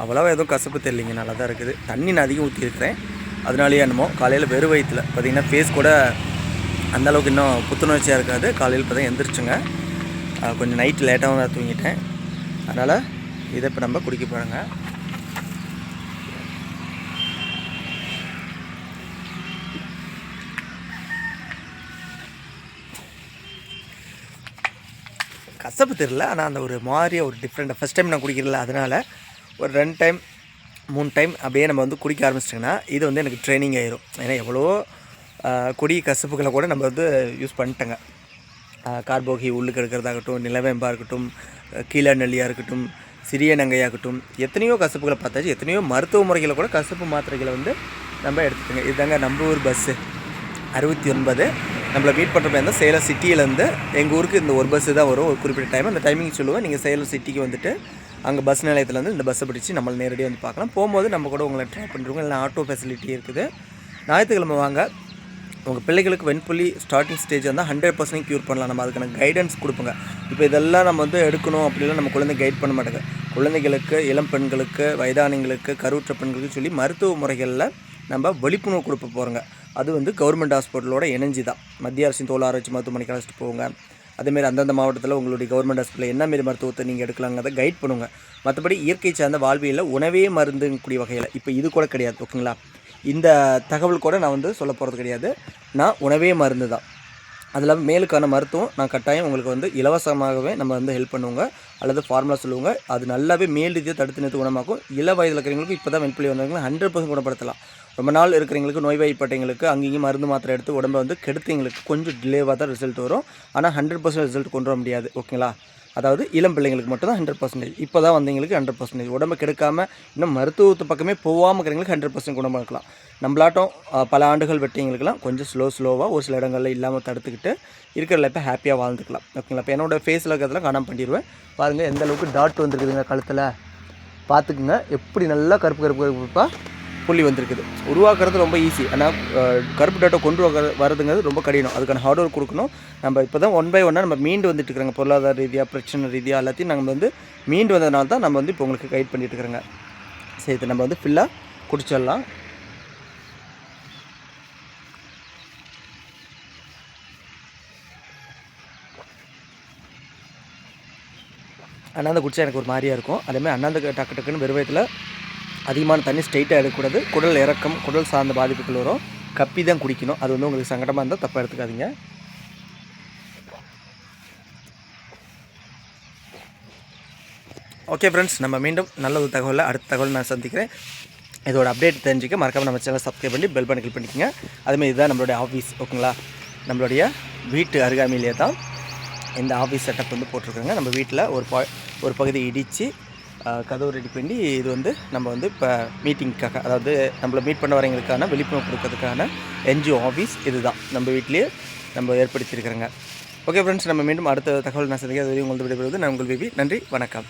அவ்வளோவா எதுவும் கசப்பு தெரியலிங்க. நல்லா தான் இருக்குது. தண்ணி நான் அதிகம் ஊற்றிருக்கிறேன் அதனாலேயே என்னமோ காலையில் வெறும் வயிற்றில் பார்த்தீங்கன்னா ஃபேஸ் கூட அந்த அளவுக்கு இன்னும் புத்துணர்ச்சியாக இருக்காது. காலையில் இப்போ தான் எந்திரிச்சுங்க கொஞ்சம் நைட்டு லேட்டாகவும் தான் தூங்கிட்டேன். அதனால் இதை இப்போ நம்ம குடிக்க போகிறோங்க கசப்பு தெரில ஆனால் அந்த ஒரு மாதிரியாக ஒரு டிஃப்ரெண்ட்டாக ஃபஸ்ட் டைம் நான் குடிக்கிறல அதனால் ஒரு ரெண்டு டைம் மூணு டைம் அப்படியே நம்ம வந்து குடிக்க ஆரம்பிச்சிட்டிங்கன்னா இது வந்து எனக்கு ட்ரைனிங் ஆயிரும். ஏன்னா எவ்வளோ கொடி கசப்புகளை கூட நம்ம வந்து யூஸ் பண்ணிட்டேங்க. கார்போகி உள்ளுக்கு எடுக்கிறதாகட்டும் நிலவேம்பாக இருக்கட்டும் கீழே நெல்லியாக இருக்கட்டும் சிறிய நங்கையாகட்டும் எத்தனையோ கசப்புகளை பார்த்தாச்சு எத்தனையோ மருத்துவ முறைகளை கூட கசப்பு மாத்திரைகளை வந்து நம்ம எடுத்துக்கோங்க இதுதாங்க நம்ம ஊர் பஸ்ஸு அறுபத்தி ஒன்பது நம்மளை மீட் பண்ணுறப்ப இருந்தால் சேலம் சிட்டியிலேருந்து எங்கள் ஊருக்கு இந்த ஒரு பஸ்ஸு தான் வரும். ஒரு குறிப்பிட்ட டைம் அந்த டைமிங் சொல்லுவேன் நீங்கள் சேலம் சிட்டிக்கு வந்துட்டு அங்கே பஸ் நிலையத்துலேருந்து இந்த பஸ்ஸை பிடிச்சி நம்மளை நேரடியாக வந்து பார்க்கலாம். போகும்போது நம்ம கூட உங்களை ட்ராப் பண்ணுறவங்க இல்லை ஆட்டோ ஃபெசிலிட்டி இருக்குது. ஞாயிற்றுக்கிழமை வாங்க. உங்கள் பிள்ளைகளுக்கு வெண்புள்ளி ஸ்டார்டிங் ஸ்டேஜ் வந்து ஹண்ட்ரட் பர்சன்ட் க்யூர் பண்ணலாம். நம்ம அதுக்கான கைடன்ஸ் கொடுப்போங்க. இப்போ இதெல்லாம் நம்ம வந்து எடுக்கணும் அப்படிலாம் நம்ம குழந்தை கைட் பண்ண மாட்டாங்க. குழந்தைகளுக்கு இளம் பெண்களுக்கு வயதானங்களுக்கு கருவுற்ற பெண்களுக்கு சொல்லி மருத்துவ முறைகளில் நம்ம விழிப்புணர்வு கொடுப்ப போகிறோங்க அது வந்து கவர்மெண்ட் ஹாஸ்பிட்டலோட இணைஞ்சி தான் மத்திய அரசின் தோல் ஆராய்ச்சி மருத்துவமனைக்கு அழைச்சிட்டு போங்க. அதேமாரி அந்தந்த மாவட்டத்தில் உங்களுடைய கவர்மெண்ட் ஹாஸ்பிட்டலில் என்ன மாரி மருத்துவத்தை நீங்கள் எடுக்கலாங்கிறத கைட் பண்ணுங்க. மற்றபடி இயற்கை சார்ந்த வாழ்வியலில் உணவே மருந்துக்கூடிய வகையில் இப்போ இது கூட கிடையாது ஓகேங்களா? இந்த தகவல் கூட நான் வந்து சொல்ல போகிறது கிடையாது. நான் உணவே மருந்து தான் அதில் மேலுக்கான மருத்துவம் நான் கட்டாயம் உங்களுக்கு வந்து இலவசமாகவே நம்ம வந்து ஹெல்ப் பண்ணுவோங்க. அல்லது ஃபார்முலா சொல்லுவாங்க. அது நல்லாவே மேல் ரீதியாக தடுத்து நிறுத்து குணமாக்கும். இள வயதில் இருக்கிறவங்களுக்கு இப்போ தான் வெண்புலி வந்தவங்க ஹண்ட்ரட் பர்சன்ட் குணப்படுத்தலாம். ரொம்ப நாள் இருக்கிறவங்களுக்கு நோய்வாய்ப்பட்டவங்களுக்கு அங்கேயும் மருந்து மாத்திரை எடுத்து உடம்பை வந்து கெடுத்தவங்களுக்கு கொஞ்சம் டிலேவாக தான் ரிசல்ட் வரும். ஆனால் ஹண்ட்ரட் பர்சன்ட் ரிசல்ட் கொண்டு வர முடியாது. ஓகேங்களா அதாவது இளம் பிள்ளைங்களுக்கு மட்டும் தான் ஹண்ட்ரட் பர்சன்டேஜ் இப்போ தான் வந்தவங்களுக்கு ஹண்ட்ரட் பர்சன்டேஜ் உடம்பு கெடுக்காமல் இன்னும் மருத்துவத்து பக்கமே போகாமல் இருக்கிறவங்களுக்கு ஹண்ட்ரட் பர்சன்ட் குணமாக்கலாம் நம்மளாட்டம் பல ஆண்டுகள் வெட்டிங்களுக்கெல்லாம் கொஞ்சம் ஸ்லோ ஸ்லோவாக ஒரு சில இடங்களில் இல்லாமல் தடுத்துக்கிட்டு இருக்கிற லைஃப்பை ஹாப்பியாக வாழ்ந்துக்கலாம். ஓகேங்களா இப்போ என்னோட ஃபேஸில் இருக்கிறதெல்லாம் காணாமல் பண்ணிடுவேன் பாருங்கள் எந்த அளவுக்கு டாட் வந்துருக்குதுங்க கழுத்தில். பார்த்துக்குங்க எப்படி நல்லா கருப்பு கருப்பு கருப்பாக புள்ளி வந்திருக்குது. உருவாக்குறது ரொம்ப ஈஸி ஆனால் கருப்பு டாட்டை கொண்டு வர வரதுங்கிறது ரொம்ப கடினம். அதுக்கான ஹார்ட் ஒர்க் கொடுக்கணும். நம்ம இப்போ தான் ஒன் பை ஒன்னாக நம்ம மீண்டு வந்துட்டு இருக்கிறாங்க. பொருளாதார ரீதியாக பிரச்சனை ரீதியாக எல்லாத்தையும் நம்ம வந்து மீண்டு வந்ததுனால தான் நம்ம வந்து இப்போ உங்களுக்கு கைட் பண்ணிட்டு இருக்கிறோங்க. சரி இதை நம்ம வந்து ஃபுல்லாக குடிச்சிடலாம். அண்ணாந்து குடிச்சா எனக்கு ஒரு மாதிரியாக இருக்கும். அதேமாதிரி அண்ணாந்து டக்கு டக்குன்னு வெறுவயத்தில் அதிகமான தண்ணி ஸ்ட்ரைட்டாக எடுக்கக்கூடாது. குடல் இறக்கம் குடல் சார்ந்த பாதிப்புகள் வரும். கப்பி தான் குடிக்கணும். அது வந்து உங்களுக்கு சங்கடமாக இருந்தால் தப்பாக எடுத்துக்காதீங்க. ஓகே ஃப்ரெண்ட்ஸ் நம்ம மீண்டும் நல்ல ஒரு தகவலில் அடுத்த தகவல் நான் சந்திக்கிறேன். இதோட அப்டேட் தெரிஞ்சுக்க மறக்காம நம்ம சேனல் சப்ஸ்கிரைப் பண்ணி பெல் பண்ணி கிளிக் பண்ணிக்கோங்க. அதுமாதிரி இதுதான் நம்மளுடைய ஆஃபீஸ் ஓகேங்களா நம்மளுடைய வீட்டு அருகாமையிலே தான் இந்த ஆஃபீஸ் செட்டப் வந்து போட்டிருக்காங்க. நம்ம வீட்டில் ஒரு ப ஒரு பகுதி இடித்து கதவு ரெடி பண்ணி இது வந்து நம்ம வந்து இப்போ மீட்டிங்க்காக அதாவது நம்மளை மீட் பண்ண வரவங்களுக்கான விழிப்புணர்வு கொடுக்கறதுக்கான என்ஜிஓ ஆஃபீஸ் இதுதான். நம்ம வீட்லேயே நம்ம ஏற்படுத்தியிருக்கிறோங்க. ஓகே ஃப்ரெண்ட்ஸ் நம்ம மீண்டும் அடுத்த தகவல் நான் சந்திக்க அது உங்களது விடைபெறுவது நான் உங்கள் விவி. நன்றி வணக்கம்.